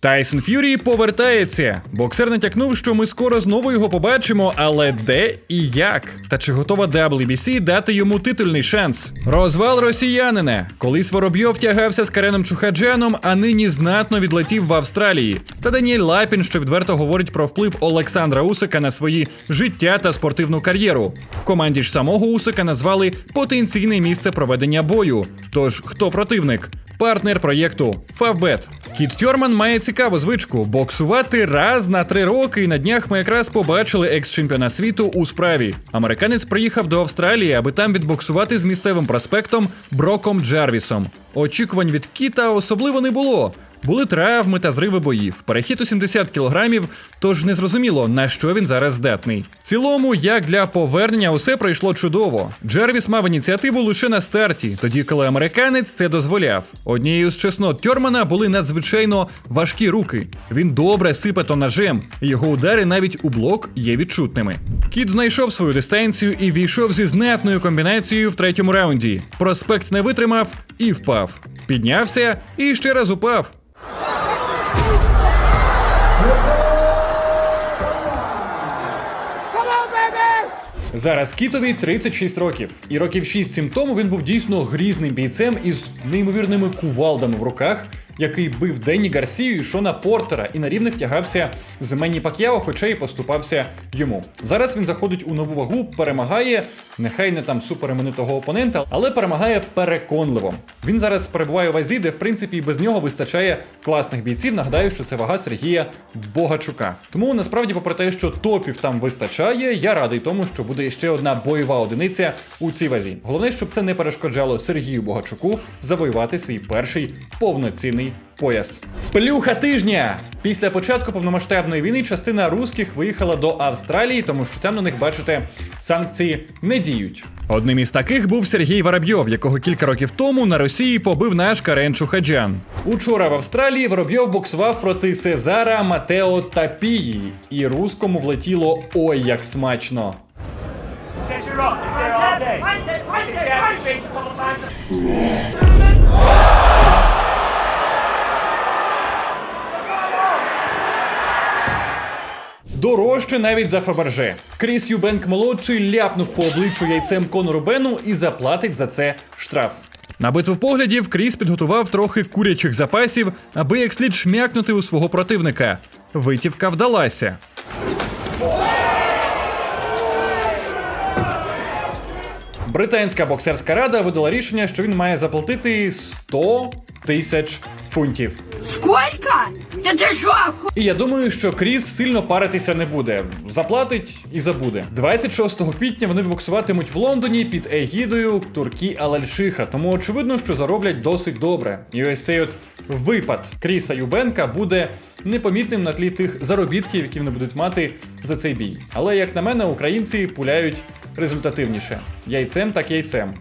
Тайсон Ф'юрі повертається. Боксер натякнув, що ми скоро знову його побачимо, але де і як? Та чи готова WBC дати йому титульний шанс? Розвал росіянина. Колись Воробйов тягався з Кареном Чухаджаном, а нині знатно відлетів в Австралії. Та Даніель Лапін, що відверто говорить про вплив Олександра Усика на свої життя та спортивну кар'єру. В команді ж самого Усика назвали потенційне місце проведення бою. Тож хто противник? Партнер проєкту Фавбет. Кіт Тьорман має цікаву звичку боксувати раз на три роки. І на днях ми якраз побачили екс-чемпіона світу у справі. Американець приїхав до Австралії, аби там відбоксувати з місцевим проспектом Броком Джарвісом. Очікувань від кіта особливо не було. Були травми та зриви боїв, перехід у 70 кілограмів, тож незрозуміло, на що він зараз здатний. В цілому, як для повернення, усе пройшло чудово. Джервіс мав ініціативу лише на старті, тоді коли американець це дозволяв. Однією з чеснот Тьормана були надзвичайно важкі руки. Він добре сипе тонажем, і його удари навіть у блок є відчутними. Кіт знайшов свою дистанцію і війшов зі знатною комбінацією в третьому раунді. Проспект не витримав і впав. Піднявся і ще раз упав. Зараз Кітові 36 років, і років 6 цим тому він був дійсно грізним бійцем із неймовірними кувалдами в руках, який бив Денні Гарсію і Шона Портера, і на рівних тягався з Менні Пак'яо, хоча й поступався йому. Зараз він заходить у нову вагу, перемагає, нехай не там суперіменитого опонента, але перемагає переконливо. Він зараз перебуває у вазі, де в принципі і без нього вистачає класних бійців. Нагадаю, що це вага Сергія Богачука. Тому насправді, попри те, що топів там вистачає, я радий тому, що буде ще одна бойова одиниця у цій вазі. Головне, щоб це не перешкоджало Сергію Богачуку завоювати свій перший повноцінний пояс. Плюха тижня! Після початку повномасштабної війни частина русських виїхала до Австралії, тому що там на них, бачите, санкції не діють. Одним із таких був Сергій Воробйов, якого кілька років тому на Росії побив наш Карен Чухаджан. Учора в Австралії Воробйов боксував проти Сезара Матео Тапії, і рускому влетіло ой як смачно. Fight. Дорожче навіть за Фаберже. Кріс Юбенк молодший ляпнув по обличчю яйцем Конору Бену і заплатить за це штраф. На битву поглядів Кріс підготував трохи курячих запасів, аби як слід шмякнути у свого противника. Витівка вдалася. Британська боксерська рада видала рішення, що він має заплатити 100 тисяч фунтів. Сколько? Ты что, оху... І я думаю, що Кріс сильно паритися не буде. Заплатить і забуде. 26 квітня вони боксуватимуть в Лондоні під егідою Туркі Алальшиха, тому очевидно, що зароблять досить добре. І ось цей от випад Кріса Юбенка буде непомітним на тлі тих заробітків, які вони будуть мати за цей бій. Але як на мене, українці пуляють результативніше. Яйцем так яйцем.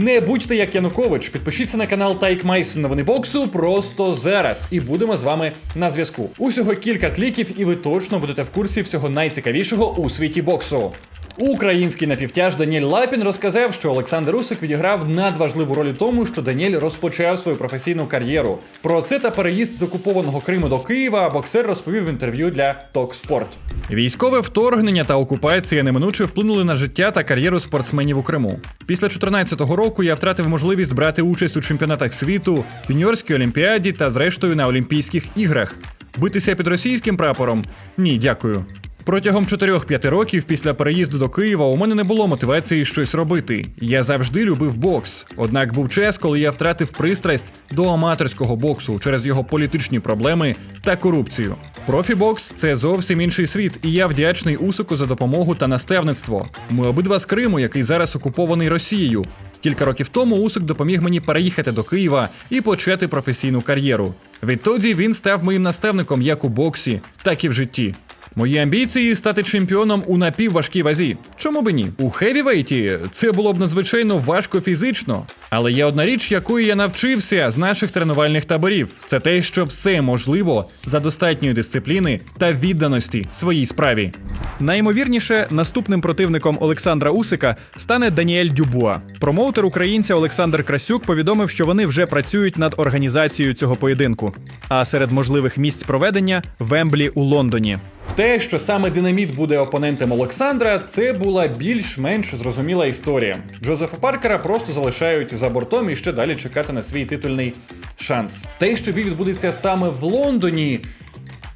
Не будьте як Янукович, підпишіться на канал Тайк Майсон новини боксу просто зараз. І будемо з вами на зв'язку. Усього кілька кліків, і ви точно будете в курсі всього найцікавішого у світі боксу. Український напівтяж Даніель Лапін розказав, що Олександр Усик відіграв надважливу роль у тому, що Даніель розпочав свою професійну кар'єру. Про це та переїзд з окупованого Криму до Києва боксер розповів в інтерв'ю для Токспорт. Військове вторгнення та окупація неминуче вплинули на життя та кар'єру спортсменів у Криму. Після 2014 року я втратив можливість брати участь у чемпіонатах світу, юніорській олімпіаді та, зрештою, на Олімпійських іграх. Битися під російським прапором? Ні, дякую. Протягом 4-5 років після переїзду до Києва у мене не було мотивації щось робити. Я завжди любив бокс. Однак був час, коли я втратив пристрасть до аматорського боксу через його політичні проблеми та корупцію. Профібокс це зовсім інший світ, і я вдячний Усику за допомогу та наставництво. Ми обидва з Криму, який зараз окупований Росією. Кілька років тому Усик допоміг мені переїхати до Києва і почати професійну кар'єру. Відтоді він став моїм наставником як у боксі, так і в житті. Мої амбіції стати чемпіоном у напівважкій вазі. Чому би ні? У хевівейті це було б надзвичайно важко фізично. Але є одна річ, якої я навчився з наших тренувальних таборів: це те, що все можливо за достатньої дисципліни та відданості своїй справі. Найімовірніше, наступним противником Олександра Усика стане Даніель Дюбуа. Промоутер українця Олександр Красюк повідомив, що вони вже працюють над організацією цього поєдинку. А серед можливих місць проведення Вемблі у Лондоні. Те, що саме динаміт буде опонентом Олександра, це була більш-менш зрозуміла історія. Джозефа Паркера просто залишають за бортом і ще далі чекати на свій титульний шанс. Те, що бій відбудеться саме в Лондоні.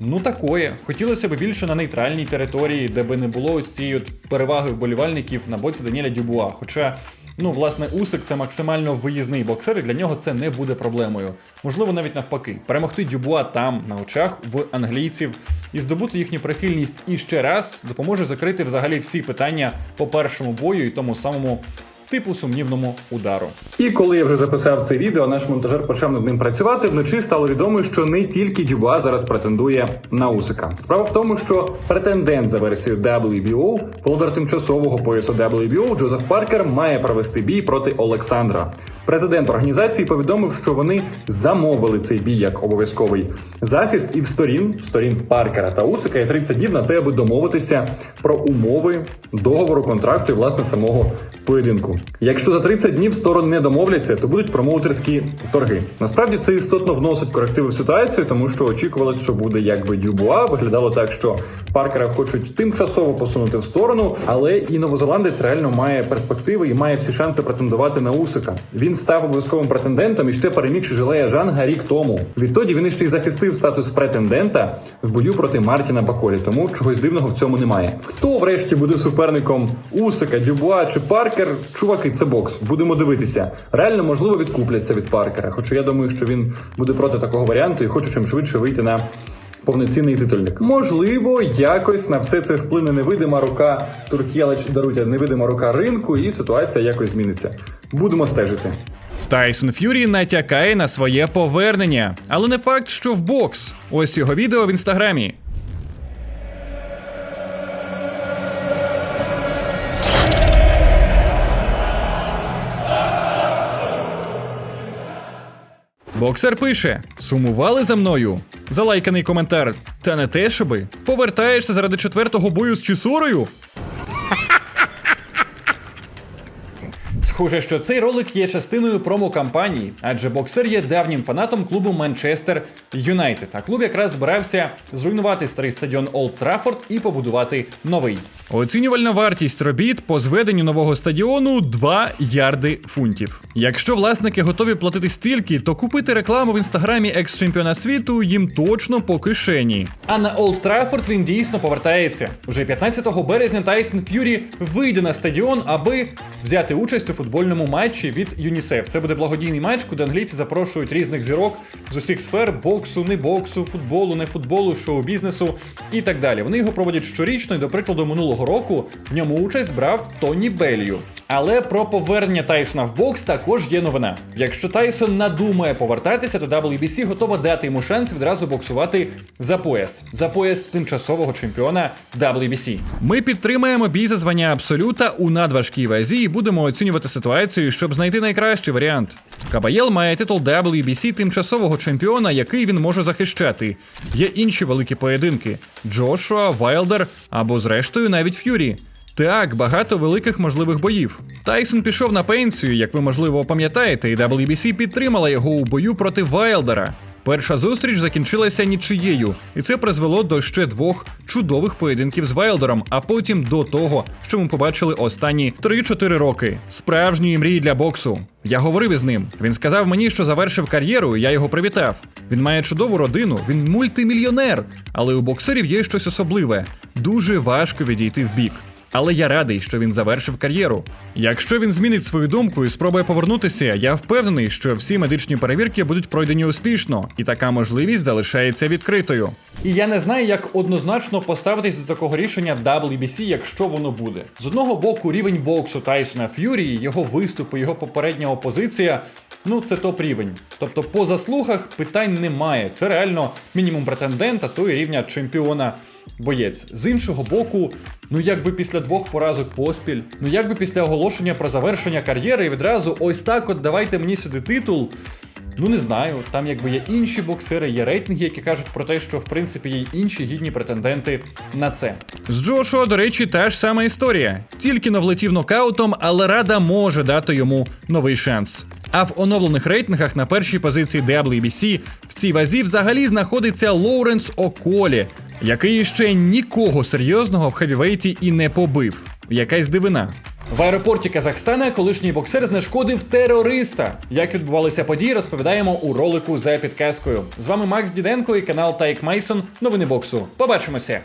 Ну такое. Хотілося б більше на нейтральній території, де би не було ось цієї от переваги вболівальників на боці Даніеля Дюбуа. Хоча, ну, власне, Усик це максимально виїзний боксер, і для нього це не буде проблемою. Можливо, навіть навпаки, перемогти Дюбуа там, на очах, в англійців, і здобути їхню прихильність іще раз допоможе закрити взагалі всі питання по першому бою і тому самому типу сумнівному удару. І коли я вже записав це відео, наш монтажер почав над ним працювати. Вночі стало відомо, що не тільки Дюбуа зараз претендує на Усика. Справа в тому, що претендент за версією WBO, володар тимчасового поясу WBO Джозеф Паркер має провести бій проти Олександра. Президент організації повідомив, що вони замовили цей бій як обов'язковий захист, і в сторін сторін Паркера та Усика є 30 днів на те, аби домовитися про умови договору контракту і власне самого поєдинку. Якщо за 30 днів сторони не домовляться, то будуть промоутерські торги. Насправді це істотно вносить корективи в ситуацію, тому що очікувалось, що буде якби Дюбуа. Виглядало так, що Паркера хочуть тимчасово посунути в сторону, але і новозеландець реально має перспективи і має всі шанси претендувати на Усика. Він став обов'язковим претендентом і ще перемігши Жилея Жанга рік тому. Відтоді він іще й захистив статус претендента в бою проти Мартіна Баколі, тому чогось дивного в цьому немає. Хто врешті буде суперником Усика, Дюбуа чи Паркер? Чуваки, це бокс. Будемо дивитися. Реально, можливо, відкупляться від Паркера. Хоча я думаю, що він буде проти такого варіанту і хоче чим швидше вийти на. Повноцінний титульник. Можливо, якось на все це вплине невидима рука Туркєлич даруйте невидима рука ринку, і ситуація якось зміниться. Будемо стежити. Тайсон Ф'юрі натякає на своє повернення, але не факт, що в бокс. Ось його відео в інстаграмі. Боксер пише: сумували за мною. Залайканий коментар. Та не те, щоби. Повертаєшся заради четвертого бою з Чісорою? Схоже, що цей ролик є частиною промо-кампанії, адже боксер є давнім фанатом клубу Манчестер Юнайтед. А клуб якраз збирався зруйнувати старий стадіон Олд Траффорд і побудувати новий. Оцінювальна вартість робіт по зведенню нового стадіону 2 ярди фунтів. Якщо власники готові платити стільки, то купити рекламу в інстаграмі екс-чемпіона світу їм точно по кишені. А на Олд Траффорд він дійсно повертається. Уже 15 березня Тайсон Ф'юрі вийде на стадіон, аби взяти участь у футбольному матчі від ЮНІСЕФ. Це буде благодійний матч, куди англійці запрошують різних зірок з усіх сфер боксу, не боксу, футболу, не футболу, шоу-бізнесу і так далі. Вони його проводять щорічно, і до прикладу, минулого року в ньому участь брав Тоні Беллью. Але про повернення Тайсона в бокс також є новина. Якщо Тайсон надумає повертатися, то WBC готова дати йому шанс відразу боксувати за пояс, за пояс тимчасового чемпіона WBC. Ми підтримаємо бій за звання абсолюта у надважкій вазі і будемо оцінювати ситуацію, щоб знайти найкращий варіант. Кабаєл має титул WBC тимчасового чемпіона, який він може захищати. Є інші великі поєдинки: Джошуа, Вайлдер або, зрештою, навіть Ф'юрі. Так, багато великих можливих боїв. Тайсон пішов на пенсію, як ви можливо пам'ятаєте, і WBC підтримала його у бою проти Вайлдера. Перша зустріч закінчилася нічиєю, і це призвело до ще двох чудових поєдинків з Вайлдером, а потім до того, що ми побачили останні 3-4 роки. Справжньої мрії для боксу. Я говорив із ним. Він сказав мені, що завершив кар'єру, і я його привітав. Він має чудову родину, він мультимільйонер, але у боксерів є щось особливе. Дуже важко відійти в бік. Але я радий, що він завершив кар'єру. Якщо він змінить свою думку і спробує повернутися, я впевнений, що всі медичні перевірки будуть пройдені успішно, і така можливість залишається відкритою. І я не знаю, як однозначно поставитись до такого рішення WBC, якщо воно буде. З одного боку, рівень боксу Тайсона Ф'юрі, його виступи, його попередня опозиція. ну це топ рівень. Тобто по заслугах питань немає. Це реально мінімум претендента, то і рівня чемпіона боєць. З іншого боку, ну якби після двох поразок поспіль, ну якби після оголошення про завершення кар'єри і відразу ось так от давайте мені сюди титул. Ну не знаю, там якби є інші боксери, є рейтинги, які кажуть про те, що в принципі є й інші гідні претенденти на це. З Джошуа, до речі, та ж сама історія. Тільки но влетів нокаутом, але рада може дати йому новий шанс. А в оновлених рейтингах на першій позиції WBC в цій вазі взагалі знаходиться Лоуренс Околі, який ще нікого серйозного в хевівейті і не побив. Якась дивина. В аеропорті Казахстана колишній боксер знешкодив терориста. Як відбувалися події, розповідаємо у ролику за підказкою. З вами Макс Діденко і канал Тайк Мейсон. Новини боксу. Побачимося.